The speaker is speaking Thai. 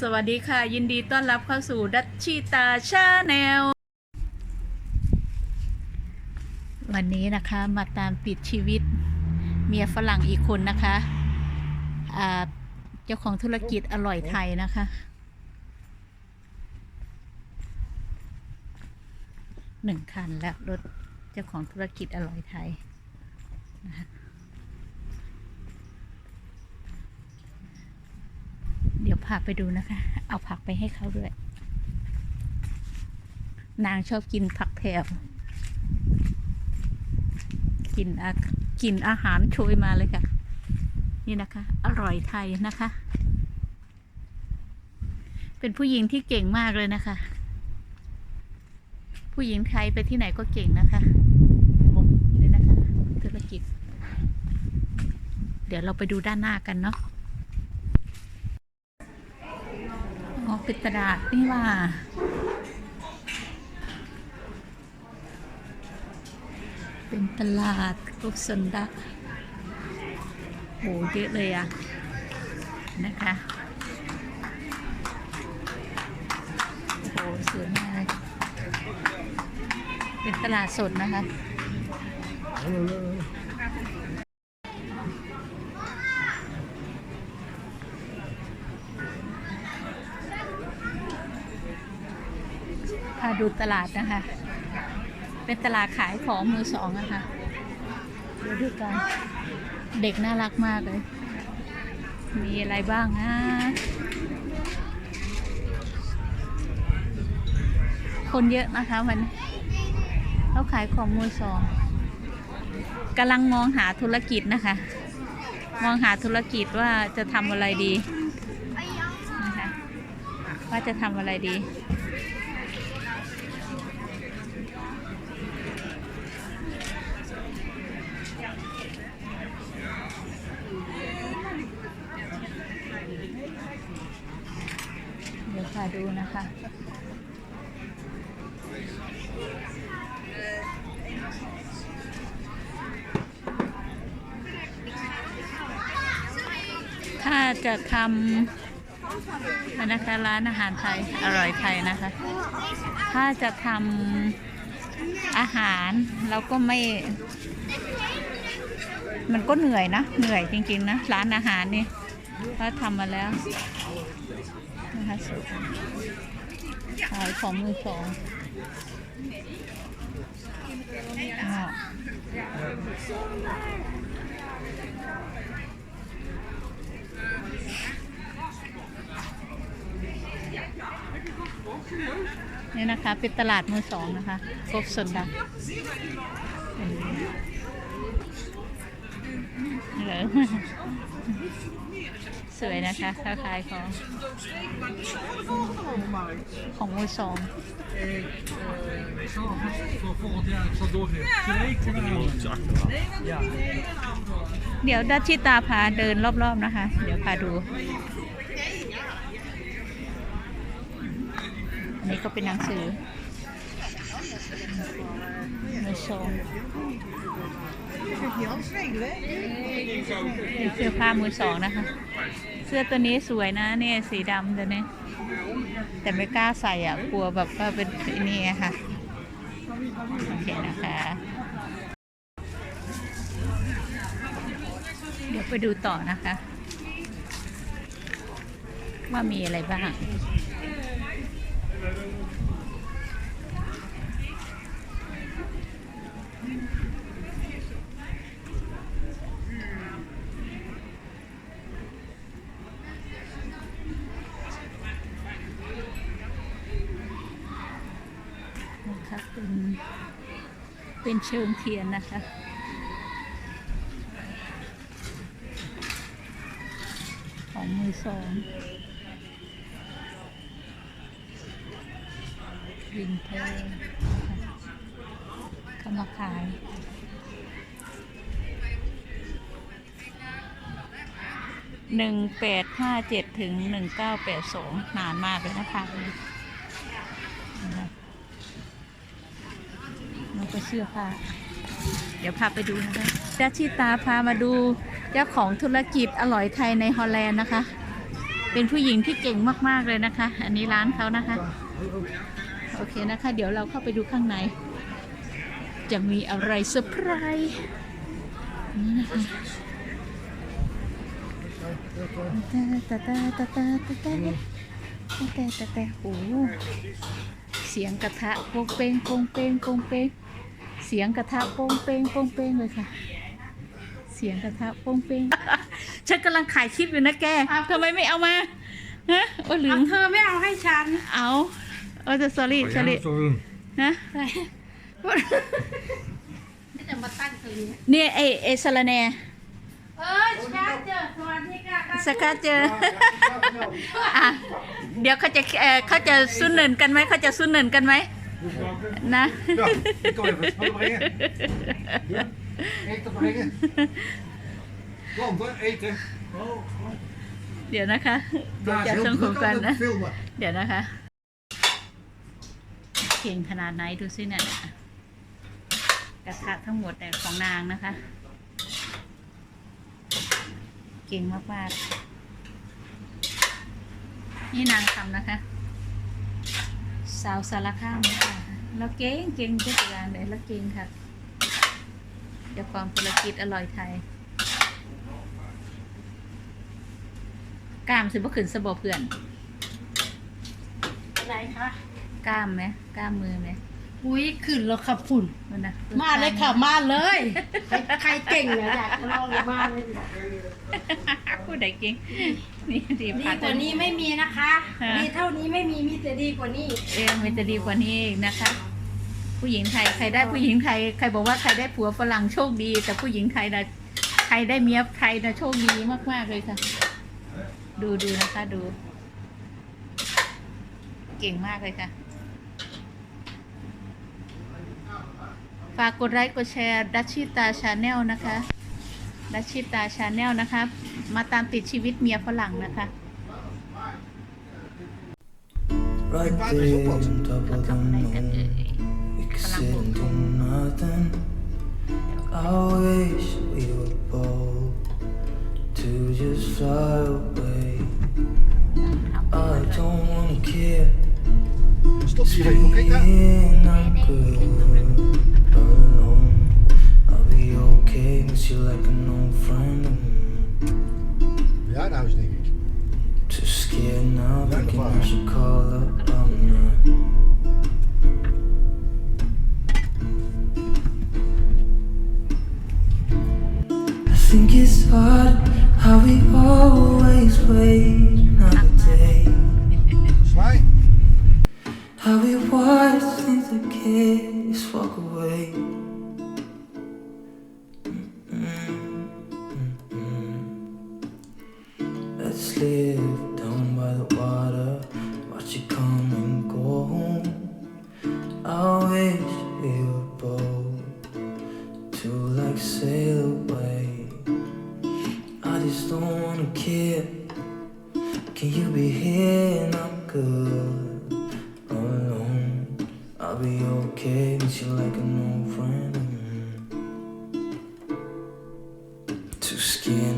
สวัสดีค่ะ ยินดีต้อนรับเข้าสู่ดัชชิตาชาแนลวันนี้นะคะมาตามติดชีวิตเมียฝรั่งอีกคนนะคะเจ้าของธุรกิจอร่อยไทยนะคะ หนึ่งคันแล้วรถเจ้าของธุรกิจอร่อยไทยนะคะ เดี๋ยวพาไปดูนะคะ เอาผักไปให้เขาด้วย นางชอบกินผักแพรวกินอากินอาหารโชยมาเลยค่ะ นี่นะคะ อร่อยไทยนะคะ เป็นผู้หญิงที่เก่งมากเลยนะคะ ผู้หญิงไทยไปที่ไหนก็เก่งนะคะนี่นะคะ ธุรกิจ เดี๋ยวเราไปดูด้านหน้ากันเนาะ อ๋อเป็นตลาดนี่ว่า เป็นตลาดกุกสันดักโหเยอะเลยอะนะคะโอ้โหสวยมากเป็นตลาดสดนะคะ ดูตลาดนะคะ เป็นตลาดขายของมือสองนะคะเดี๋ยวดูกันเด็กน่ารักมากเลย มีอะไรบ้างนะคนเยอะนะคะวันเขาขายของมือสองกำลังมองหาธุรกิจนะคะ มองหาธุรกิจว่าจะทำอะไรดีนะคะว่าจะทำอะไรดี เาดูนะคะ ถ้าจะทำนะคะร้านอาหารไทยอร่อยไทยนะคะ ถ้าจะทำอาหารเราก็ไม่ มันก็เหนื่อยนะ เหนื่อยจริงๆนะ ร้านอาหารนี่ถ้าทำมาแล้ว นะคะสุดขายของมือสองนี่นะคะ เป็นตลาดมือสองนะคะครบสนดังเหรอ สวยนะคะค้าขายของ ของมือสองเดี๋ยวดัชชิตาพาเดินรอบๆนะคะ เดี๋ยวพาดู อันนี้ก็เป็นหนังสือ สองเสื้อผ้ามือสองนะคะ เสื้อตัวนี้สวยนะเนี่ยสีดำตัวนี้ แต่ไม่กล้าใส่อะ กลัวแบบว่าเป็นนี่ค่ะ โอเคนะคะ เดี๋ยวไปดูต่อนะคะ ว่ามีอะไรบ้าง นะคะเป็น เป็นเชิงเทียนนะคะ ของมือสองวินเทอร์เขามาขายหนึ่งแปดห้าเจ็ดถึงหนึ่งเก้าแปดสองนานมากเลยนะคะ ก็เชื่อพาเดี๋ยวพาไปดูนะคะจ้าชิตาพามาดูเจ้าของธุรกิจอร่อยไทยในฮอลแลนด์นะคะ เป็นผู้หญิงที่เก่งมากๆเลยนะคะ อันนี้ร้านเขานะคะ โอเคนะคะ เดี๋ยวเราเข้าไปดูข้างใน จะมีอะไรเซอร์ไพรส์นี่นะคะตาตาตาตาตาตาตาต่ต่ต่โอ้เสียงกระทะโปงเปงโปงเปงโปงเปง เสียงกระทะโปงเปงโปงเปงเลยค่ะ เสียงกระทะโปงเปงฉันกำลังขายคลิปอยู่นะแกทำไมไม่เอามาฮะโอ้ลืเอามเธอไม่เอาให้ฉัน เอาเออจะ sorry sorry นะจะมาตั้งตรงนี้เนี่ยไอไอสารแหนเออชัดเจอสวัสดีค่ะสกัดเจออะเดี๋ยวเขาจะเออเขาจะซุนเนินกันไหมเขาจะซุนเนินกันไหม นะ Ja, ik kom even spullen brengen. Ja, eten brengen. Klanten, eten. เดี๋ยวนะคะเดี๋ยว Daar จะ is ส่ง heel ของ druk กัน aan นะ het filmen. เดี๋ยวนะคะ เก่งขนาดไหนดูสิเนี่ยกระทะทั้งหมดเนี่ยของนางนะคะ เก่งมากๆนี่นางทำนะคะ สาวสารคามค่ะแล้วเก่งเก่งทุกอย่างเลยแล้วเก่งค่ะเดี๋ยวความธุรกิจอร่อยไทยกล้ามสิบ่ขึ้นสะบเพื่อนไหนคะกล้ามไหมกล้ามมือไหม อุ้ยขึ้นแล้วค่ะฝุ่นมันนะมาเลยค่ะมาเลย ใครใครเก่งเนี่ยอยากจะลองเลยมาเลย พูดได้เก่งนี่ดีดีพัดกว่านี้ไม่มีนะคะฮะดีเท่านี้ไม่มีมีแต่ดีกว่านี้ เออมันจะดีกว่านี้อีกนะคะ ผู้หญิงไทยใครได้ผู้หญิงไทยใครบอกว่าใครได้ผัวฝรั่งโชคดี แต่ผู้หญิงไทยนะใครได้เมียไทยนะโชคดีมากๆเลยค่ะ ดูดูนะคะดู เก่งมากเลยค่ะ ฝากกดไลค์กดแชร์ดัชชิตาชาแนลนะคะดัชชิตาชาแนลนะคะ มาตามติดชีวิตเมียฝรั่งนะคะ Right Vader there is op wat. on top of the ทำอะไรกันเอ่ moon, ย we could sit and do nothing. I wish we were bold to just fly away. I don't wanna care. Stop hier even, kijk daar. Being I'm good miss you like an old friend. Ja, is denk ik. Too scared now, thinking I should call up. Um, I'm not. I think it's hard how we always wait another day. How we watch things that kids walk away. Were bold to like sail away. I just don't wanna care. Can you be here and I'm good alone? I'll be okay, miss you like an old friend. Too scared